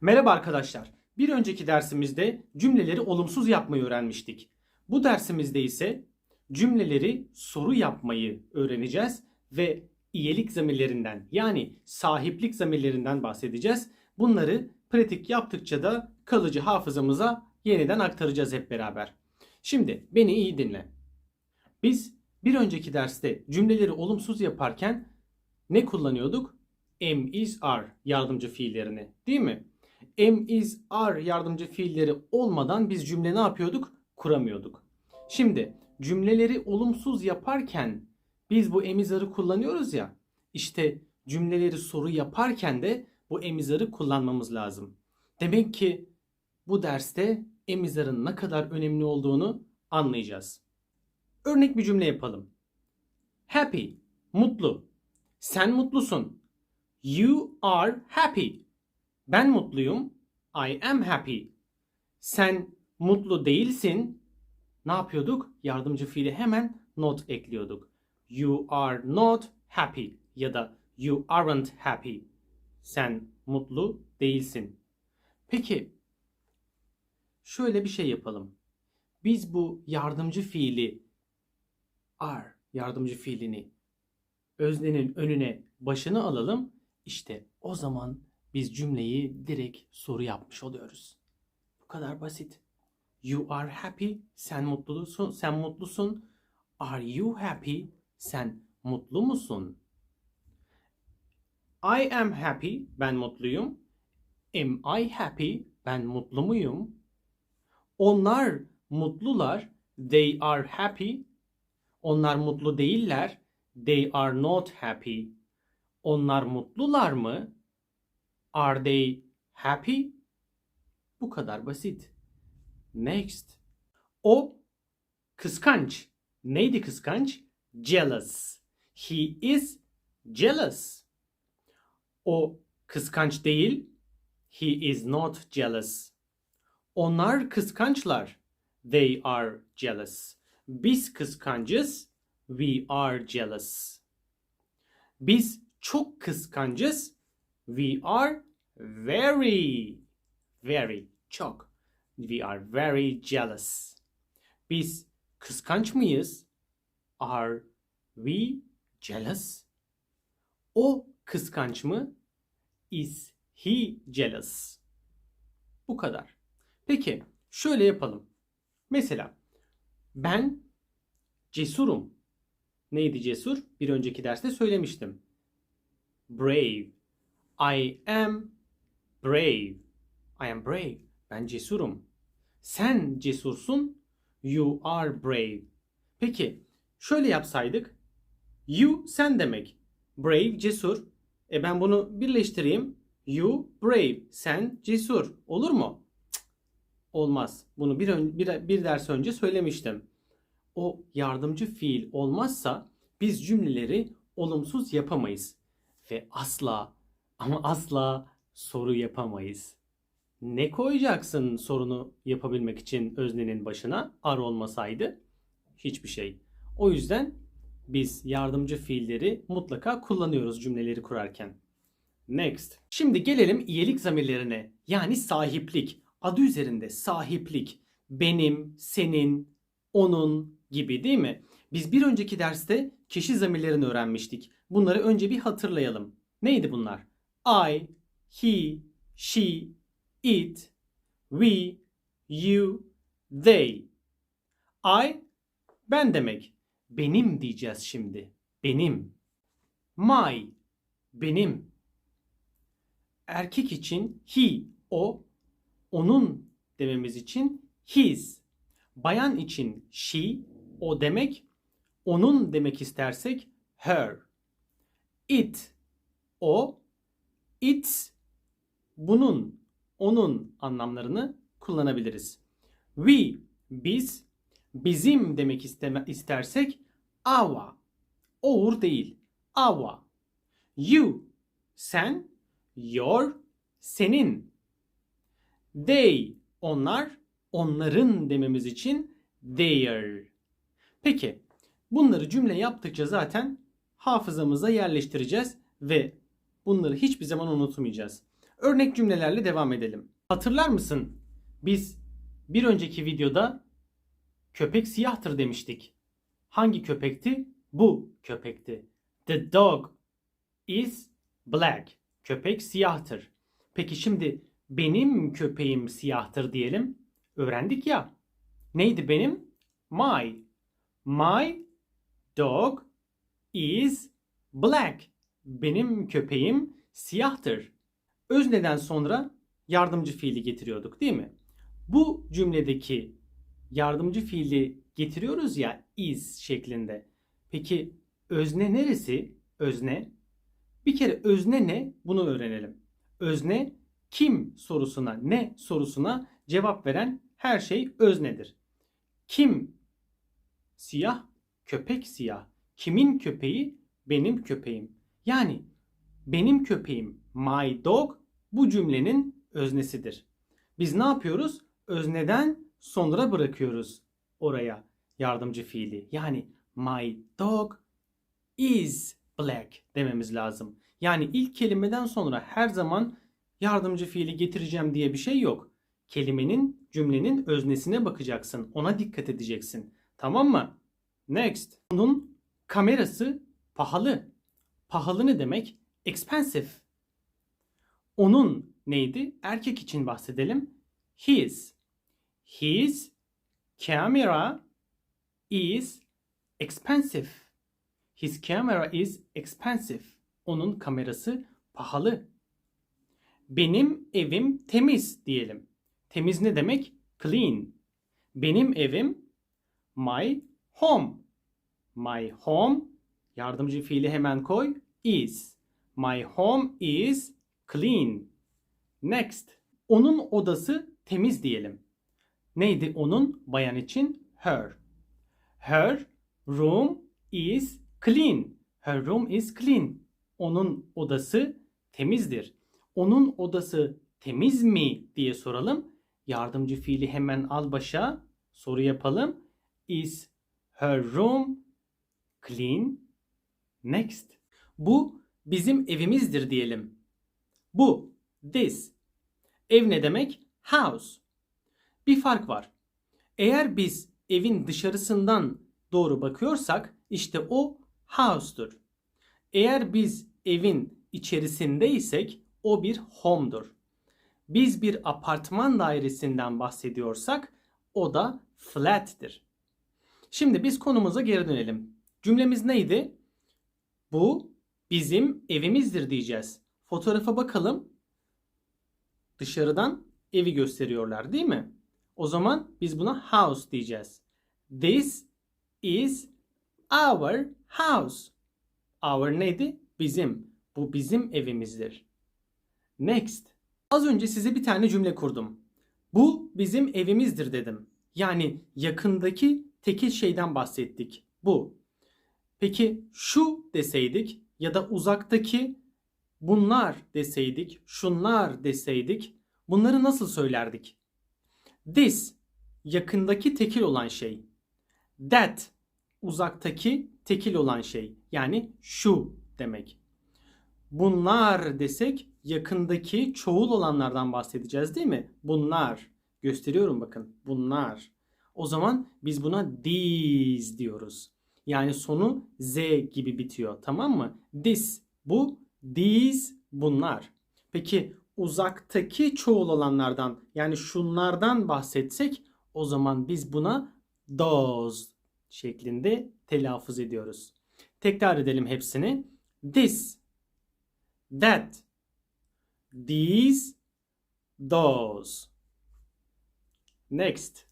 Merhaba arkadaşlar. Bir önceki dersimizde cümleleri olumsuz yapmayı öğrenmiştik. Bu dersimizde ise cümleleri soru yapmayı öğreneceğiz ve iyilik zamirlerinden yani sahiplik zamirlerinden bahsedeceğiz. Bunları pratik yaptıkça da kalıcı hafızamıza yeniden aktaracağız hep beraber. Şimdi beni iyi dinle. Biz bir önceki derste cümleleri olumsuz yaparken ne kullanıyorduk? Am, is, are yardımcı fiillerini değil mi? Am, is, are yardımcı fiilleri olmadan biz cümle ne yapıyorduk? Kuramıyorduk. Şimdi cümleleri olumsuz yaparken biz bu am, is, are'ı kullanıyoruz ya. İşte cümleleri soru yaparken de bu am, is, are'ı kullanmamız lazım. Demek ki bu derste am, is, are'ın ne kadar önemli olduğunu anlayacağız. Örnek bir cümle yapalım. Happy, mutlu. Sen mutlusun. You are happy. Ben mutluyum. I am happy. Sen mutlu değilsin. Ne yapıyorduk? Yardımcı fiili hemen not ekliyorduk. You are not happy ya da you aren't happy. Sen mutlu değilsin. Peki şöyle bir şey yapalım. Biz bu yardımcı fiili are yardımcı fiilini öznenin önüne başını alalım. İşte o zaman biz cümleyi direkt soru yapmış oluyoruz. Bu kadar basit. You are happy. Sen mutlusun. Sen mutlusun. Are you happy? Sen mutlu musun? I am happy. Ben mutluyum. Am I happy? Ben mutlu muyum? Onlar mutlular. They are happy. Onlar mutlu değiller. They are not happy. Onlar mutlular mı? Are they happy? Bu kadar basit. Next. O kıskanç. Neydi kıskanç? Jealous. He is jealous. O kıskanç değil. He is not jealous. Onlar kıskançlar. They are jealous. Biz kıskancız. We are jealous. Biz çok kıskancız. We are very, very çok. We are very jealous. Biz kıskanç mıyız? Are we jealous? O kıskanç mı? Is he jealous? Bu kadar. Peki şöyle yapalım. Mesela ben cesurum. Neydi cesur? Bir önceki derste söylemiştim. Brave. I am brave. I am brave. Ben cesurum. Sen cesursun. You are brave. Peki şöyle yapsaydık. You sen demek. Brave cesur. E ben bunu birleştireyim. You brave. Sen cesur. Olur mu? Cık, olmaz. Bunu bir, ön- bir, bir ders önce söylemiştim. O yardımcı fiil olmazsa biz cümleleri olumsuz yapamayız. Ve asla ama asla soru yapamayız. Ne koyacaksın sorunu yapabilmek için öznenin başına ar olmasaydı? Hiçbir şey. O yüzden biz yardımcı fiilleri mutlaka kullanıyoruz cümleleri kurarken. Next. Şimdi gelelim iyilik zamirlerine. Yani sahiplik. Adı üzerinde sahiplik. Benim, senin, onun gibi değil mi? Biz bir önceki derste kişi zamirlerini öğrenmiştik. Bunları önce bir hatırlayalım. Neydi bunlar? I, he, she, it, we, you, they. I ben demek. Benim diyeceğiz şimdi. Benim. My benim. Erkek için he o, onun dememiz için his. Bayan için she o demek, onun demek istersek her. It o, its bunun, onun anlamlarını kullanabiliriz. We biz, bizim demek isteme, istersek our. Our değil, our. You sen, your senin. They onlar, onların dememiz için their. Peki bunları cümle yaptıkça zaten hafızamıza yerleştireceğiz ve bunları hiçbir zaman unutmayacağız. Örnek cümlelerle devam edelim. Hatırlar mısın? Biz bir önceki videoda köpek siyahtır demiştik. Hangi köpekti? Bu köpekti. The dog is black. Köpek siyahtır. Peki şimdi benim köpeğim siyahtır diyelim. Öğrendik ya. Neydi benim? My. My dog is black. Benim köpeğim siyahtır. Özneden sonra yardımcı fiili getiriyorduk değil mi? Bu cümledeki yardımcı fiili getiriyoruz ya is şeklinde. Peki özne neresi? Özne. Bir kere özne ne? Bunu öğrenelim. Özne kim sorusuna, ne sorusuna cevap veren her şey öznedir. Kim siyah? Köpek siyah. Kimin köpeği? Benim köpeğim. Yani benim köpeğim my dog bu cümlenin öznesidir. Biz ne yapıyoruz? Özneden sonra bırakıyoruz oraya yardımcı fiili. Yani my dog is black dememiz lazım. Yani ilk kelimeden sonra her zaman yardımcı fiili getireceğim diye bir şey yok. Kelimenin, cümlenin öznesine bakacaksın. Ona dikkat edeceksin. Tamam mı? Next. Onun kamerası pahalı. Pahalı ne demek? Expensive. Onun neydi? Erkek için bahsedelim. His. His camera is expensive. His camera is expensive. Onun kamerası pahalı. Benim evim temiz diyelim. Temiz ne demek? Clean. Benim evim my home. My home yardımcı fiili hemen koy is. My home is clean. Next. Onun odası temiz diyelim. Neydi onun bayan için? Her. Her room is clean. Her room is clean. Onun odası temizdir. Onun odası temiz mi diye soralım. Yardımcı fiili hemen al başa. Soru yapalım. Is her room clean? Next. Bu bizim evimizdir diyelim. Bu this. Ev ne demek? House. Bir fark var. Eğer biz evin dışarısından doğru bakıyorsak işte o house'dur. Eğer biz evin içerisindeysek o bir home'dur. Biz bir apartman dairesinden bahsediyorsak o da flat'tir. Şimdi biz konumuza geri dönelim. Cümlemiz neydi? Bu bizim evimizdir diyeceğiz. Fotoğrafa bakalım. Dışarıdan evi gösteriyorlar değil mi? O zaman biz buna house diyeceğiz. This is our house. Our neydi? Bizim. Bu bizim evimizdir. Next. Az önce size bir tane cümle kurdum. Bu bizim evimizdir dedim. Yani yakındaki tekil şeyden bahsettik. Bu. Peki şu deseydik ya da uzaktaki bunlar deseydik, şunlar deseydik bunları nasıl söylerdik? This yakındaki tekil olan şey. That uzaktaki tekil olan şey. Yani şu demek. Bunlar desek yakındaki çoğul olanlardan bahsedeceğiz değil mi? Bunlar. Gösteriyorum bakın. Bunlar. O zaman biz buna these diyoruz. Yani sonu z gibi bitiyor. Tamam mı? This bu, these bunlar. Peki uzaktaki çoğul olanlardan yani şunlardan bahsetsek o zaman biz buna those şeklinde telaffuz ediyoruz. Tekrar edelim hepsini. This, that, these, those. Next.